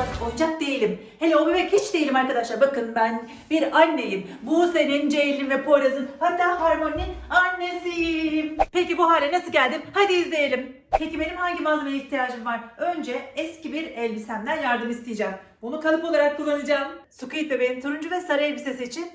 o psikopat oyuncak değilim. Hele o bebek hiç değilim arkadaşlar. Bakın ben bir anneyim. Buse'nin, Ceylin ve Poyraz'ın hatta Harmony'nin annesiyim. Peki bu hale nasıl geldim? Hadi izleyelim. Peki benim hangi malzemeye ihtiyacım var? Önce eski bir elbisemden yardım isteyeceğim. Bunu kalıp olarak kullanacağım. Squid bebeğin turuncu ve sarı elbisesi için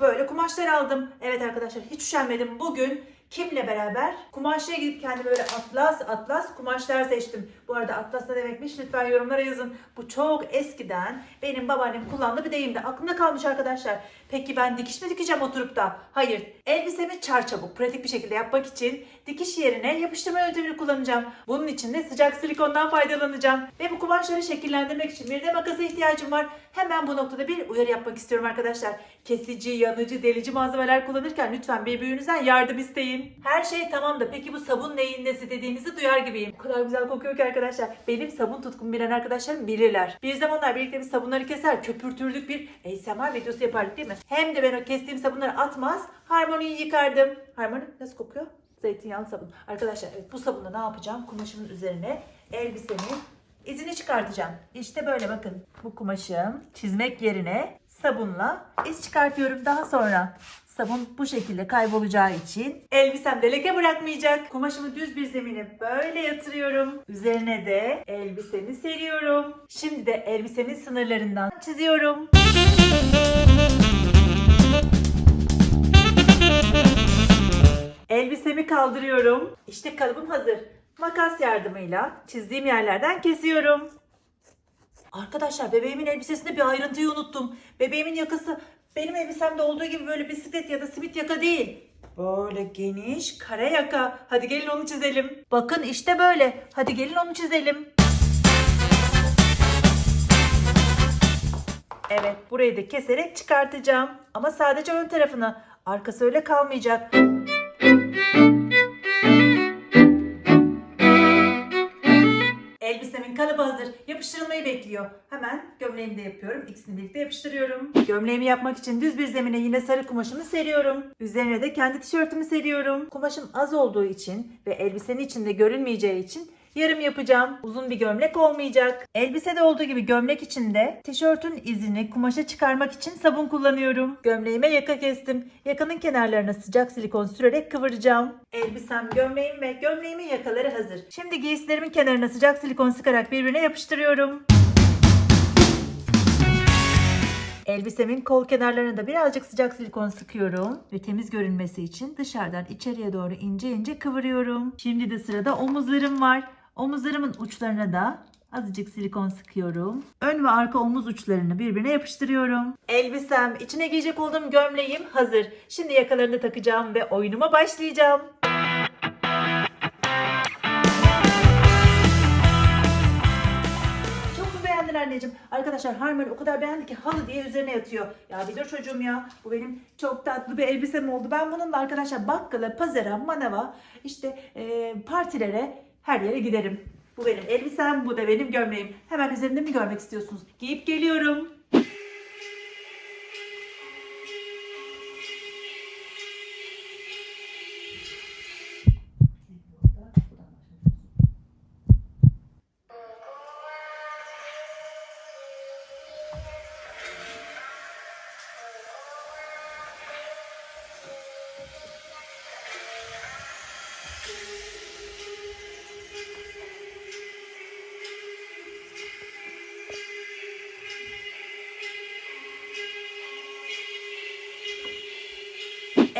böyle kumaşlar aldım. Evet arkadaşlar hiç üşenmedim. Bugün kimle beraber? Kumaşçıya gidip kendime böyle atlas atlas kumaşlar seçtim. Bu arada atlas ne demekmiş lütfen yorumlara yazın. Bu çok eskiden benim babaannem kullandığı bir deyimdi. Aklımda kalmış arkadaşlar. Peki ben dikiş mi dikeceğim oturup da? Hayır. Elbisemi çarçabuk pratik bir şekilde yapmak için dikiş yerine yapıştırma yöntemini kullanacağım. Bunun için de sıcak silikondan faydalanacağım. Ve bu kumaşları şekillendirmek için bir de makasa ihtiyacım var. Hemen bu noktada bir uyarı yapmak istiyorum arkadaşlar. Kesici, yanıcı, delici malzemeler kullanırken lütfen bir büyüğünüzden yardım isteyin. Her şey tamam da peki bu sabun neyin nesi dediğinizi duyar gibiyim. O kadar güzel kokuyor ki arkadaşlar. Benim sabun tutkumu bilen arkadaşlarım bilirler. Bir zamanlar birlikte biz sabunları keser, köpürtürdük bir ASMR videosu yapardık değil mi? Hem de ben o kestiğim sabunları atmaz, harmoniyi yıkardım. Harmoni nasıl kokuyor? Zeytinyağlı sabun. Arkadaşlar evet bu sabunla ne yapacağım? Kumaşımın üzerine elbisemin izini çıkartacağım. İşte böyle bakın. Bu kumaşım çizmek yerine sabunla iz çıkartıyorum daha sonra. Sabun bu şekilde kaybolacağı için elbisemde leke bırakmayacak. Kumaşımı düz bir zemine böyle yatırıyorum. Üzerine de elbisemi seriyorum. Şimdi de elbisemin sınırlarından çiziyorum. Elbisemi kaldırıyorum. İşte kalıbım hazır. Makas yardımıyla çizdiğim yerlerden kesiyorum. Arkadaşlar bebeğimin elbisesinde bir ayrıntıyı unuttum. Bebeğimin yakası benim elbisemde olduğu gibi böyle bisiklet ya da simit yaka değil. Böyle geniş kare yaka. Hadi gelin onu çizelim. Bakın işte böyle. Hadi gelin onu çizelim. Evet burayı da keserek çıkartacağım. Ama sadece ön tarafını. Arkası öyle kalmayacak. Kalıbı hazır. Yapıştırılmayı bekliyor. Hemen gömleğimi de yapıyorum. İkisini birlikte yapıştırıyorum. Gömleğimi yapmak için düz bir zemine yine sarı kumaşımı seriyorum. Üzerine de kendi tişörtümü seriyorum. Kumaşım az olduğu için ve elbisenin içinde görünmeyeceği için yarım yapacağım. Uzun bir gömlek olmayacak. Elbisede olduğu gibi gömlek içinde tişörtün izini kumaşa çıkarmak için sabun kullanıyorum. Gömleğime yaka kestim. Yakanın kenarlarına sıcak silikon sürerek kıvıracağım. Elbisem, gömleğim ve gömleğimin yakaları hazır. Şimdi giysilerimin kenarına sıcak silikon sıkarak birbirine yapıştırıyorum. Elbisemin kol kenarlarına da birazcık sıcak silikon sıkıyorum ve temiz görünmesi için dışarıdan içeriye doğru ince ince kıvırıyorum. Şimdi de sırada omuzlarım var. Omuzlarımın uçlarına da azıcık silikon sıkıyorum. Ön ve arka omuz uçlarını birbirine yapıştırıyorum. Elbisem, içine giyecek olduğum gömleğim hazır. Şimdi yakalarını takacağım ve oyunuma başlayacağım. Beğendin anneciğim? Arkadaşlar Harmony o kadar beğendi ki halı diye üzerine yatıyor. Ya bir dur çocuğum ya. Bu benim çok tatlı bir elbisem oldu. Ben bununla arkadaşlar bakkala, pazara, manava, işte e, partilere her yere giderim. Bu benim elbisem, bu da benim gömleğim. Hemen üzerinde mi görmek istiyorsunuz? Giyip geliyorum.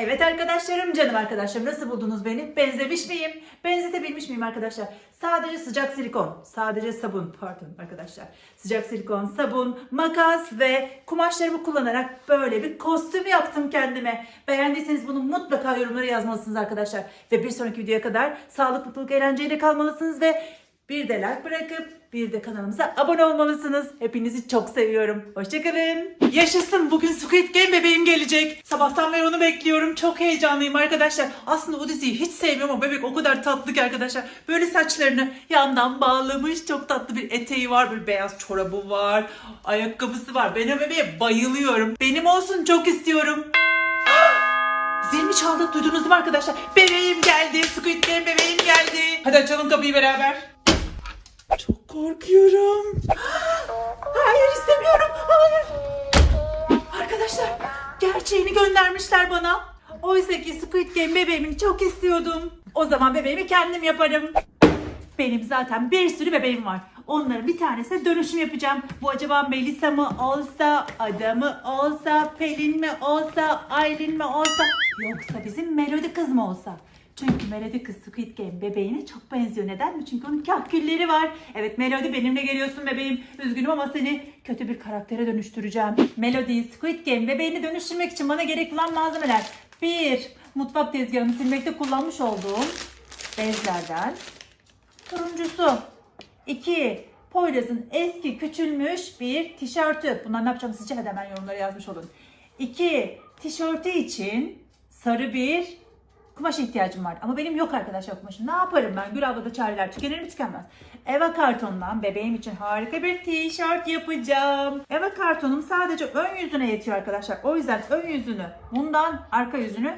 Evet arkadaşlarım, canım arkadaşlarım nasıl buldunuz beni? Benzemiş miyim? Benzetebilmiş miyim arkadaşlar? Sadece sıcak silikon, sadece sabun, pardon arkadaşlar. Sıcak silikon, sabun, makas ve kumaşlarımı kullanarak böyle bir kostüm yaptım kendime. Beğendiyseniz bunu mutlaka yorumlara yazmalısınız arkadaşlar. Ve bir sonraki videoya kadar sağlık, mutluluk, eğlenceyle kalmalısınız ve bir de like bırakıp bir de kanalımıza abone olmalısınız. Hepinizi çok seviyorum. Hoşçakalın. Yaşasın bugün Squid Game bebeğim gelecek. Sabahtan beri onu bekliyorum. Çok heyecanlıyım arkadaşlar. Aslında o diziyi hiç sevmiyorum ama bebek o kadar tatlı ki arkadaşlar. Böyle saçlarını yandan bağlamış. Çok tatlı bir eteği var. Bir beyaz çorabı var. Ayakkabısı var. Ben o bebeğe bayılıyorum. Benim olsun çok istiyorum. Zil mi çaldı? Duydunuz mu arkadaşlar? Bebeğim geldi. Squid Game bebeğim geldi. Hadi açalım kapıyı beraber. Çok korkuyorum. Hayır istemiyorum. Hayır. Arkadaşlar gerçeğini göndermişler bana. Oysa ki Squid Game bebeğimi çok istiyordum. O zaman bebeğimi kendim yaparım. Benim zaten bir sürü bebeğim var. Onların bir tanesine dönüşüm yapacağım. Bu acaba Melisa mı olsa, Ada mı olsa, Pelin mi olsa, Aylin mi olsa, yoksa bizim Melody kız mı olsa? Çünkü Melody kız Squid Game bebeğine çok benziyor. Neden mi? Çünkü onun kahkülleri var. Evet Melody benimle geliyorsun bebeğim. Üzgünüm ama seni kötü bir karaktere dönüştüreceğim. Melody Squid Game bebeğini dönüştürmek için bana gerek olan malzemeler. Bir, mutfak tezgahını silmekte kullanmış olduğum bezlerden. Turuncusu. 2. Poyraz'ın eski küçülmüş bir tişörtü. Bunlar ne yapacağım sizce? Hadi hemen yorumlara yazmış olun. 2. Tişörtü için sarı bir kumaş ihtiyacım var. Ama benim yok arkadaşlar kumaşım. Ne yaparım ben? Gül ablada çareler tükenir mi tükenmez. Eva kartondan bebeğim için harika bir tişört yapacağım. Eva kartonum sadece ön yüzüne yetiyor arkadaşlar. O yüzden ön yüzünü bundan arka yüzünü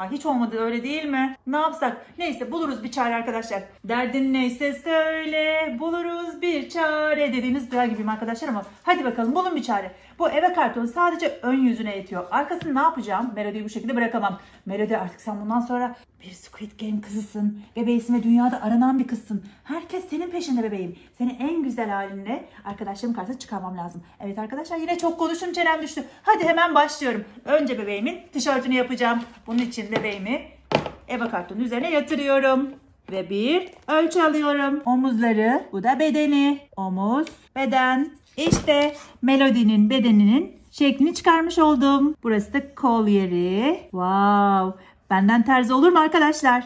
Ay hiç olmadı öyle değil mi? Ne yapsak? Neyse buluruz bir çare arkadaşlar. Derdin neyse söyle buluruz bir çare dediğiniz duyar gibiyim arkadaşlar ama hadi bakalım bulun bir çare. Bu eve kartonu sadece ön yüzüne yetiyor. Arkasını ne yapacağım? Melody'yi bu şekilde bırakamam. Melody artık sen bundan sonra bir Squid Game kızısın. Bebeğisin ve dünyada aranan bir kızsın. Herkes senin peşinde bebeğim. Seni en güzel halinle arkadaşlarım karşısına çıkarmam lazım. Evet arkadaşlar yine çok konuştum çenem düştü. Hadi hemen başlıyorum. Önce bebeğimin tişörtünü yapacağım. Bunun için bebeğimi Eva kartonun üzerine yatırıyorum. Ve bir ölçü alıyorum. Omuzları, bu da bedeni. Omuz, beden. İşte Melody'nin bedeninin şeklini çıkarmış oldum. Burası da kol yeri. Wow. Benden terzi olur mu arkadaşlar?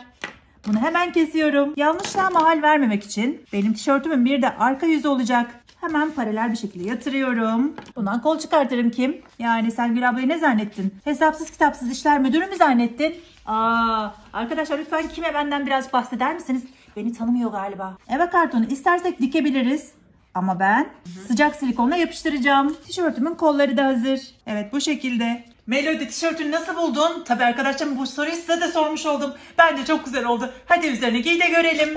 Bunu hemen kesiyorum. Yanlışlığa mahal vermemek için benim tişörtümün bir de arka yüzü olacak. Hemen paralel bir şekilde yatırıyorum. Bundan kol çıkartırım kim? Yani sen Gül ablayı ne zannettin? Hesapsız kitapsız işler müdürü mü zannettin? Aa, arkadaşlar lütfen kime benden biraz bahseder misiniz? Beni tanımıyor galiba. Eve kartonu istersek dikebiliriz. Ama ben sıcak silikonla yapıştıracağım. Tişörtümün kolları da hazır. Evet bu şekilde. Melody tişörtünü nasıl buldun? Tabii arkadaşlarım bu soruyu size de sormuş oldum. Bence çok güzel oldu. Hadi üzerine giy de görelim.